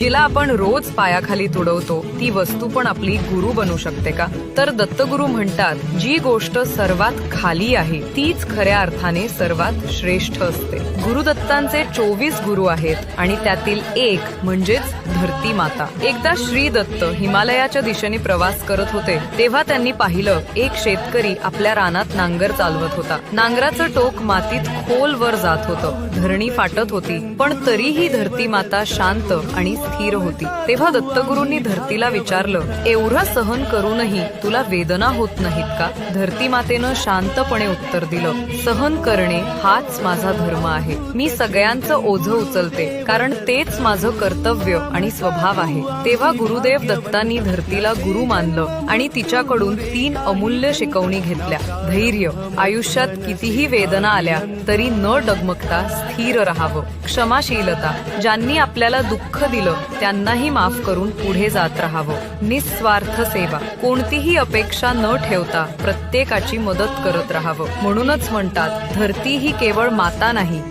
जिला आपण रोज पायाखाली तुडवतो ती वस्तू पण आपली गुरु बनू शकते का? तर दत्तगुरु म्हणतात जी गोष्ट सर्वात खाली आहे तीच खऱ्या अर्थाने सर्वात श्रेष्ठ असते. गुरुदत्तांचे चोवीस गुरु आहेत आणि त्यातील एक म्हणजेच धरती माता एकदा श्री दत्त हिमालयाच्या दिशेने प्रवास करत होते तेव्हा त्यांनी पाहिलं एक शेतकरी आपल्या रानात नांगर चालवत होता. नांगराचं टोक मातीत खोल वर जात होतं. धरणी फाटत होती पण तरीही धरती माता शांत आणि स्थिर होती. तेव्हा दत्तगुरूंनी धरतीला विचारलं एवढं सहन करूनही तुला वेदना होत नाहीत का? धरती मातेनं शांतपणे उत्तर दिलं सहन करणे हाच माझा धर्म आहे. मी सगळ्यांचं ओझं उचलते कारण तेच माझं कर्तव्य आणि स्वभाव आहे. तेव्हा गुरुदेव दत्तांनी धरतीला गुरु मानलं आणि तिच्याकडून तीन अमूल्य शिकवणी घेतल्या. धैर्य आयुष्यात कितीही वेदना आल्या तरी न डगमगता स्थिर राहावं. क्षमाशीलता ज्यांनी आपल्याला दुःख दिलं त्यांनाही माफ करून पुढे जात राहावं. निस्वार्थ सेवा. कोणतीही अपेक्षा न ठेवता प्रत्येकाची मदत करत राहावं. म्हणूनच म्हणतात धरती ही केवळ माता नाही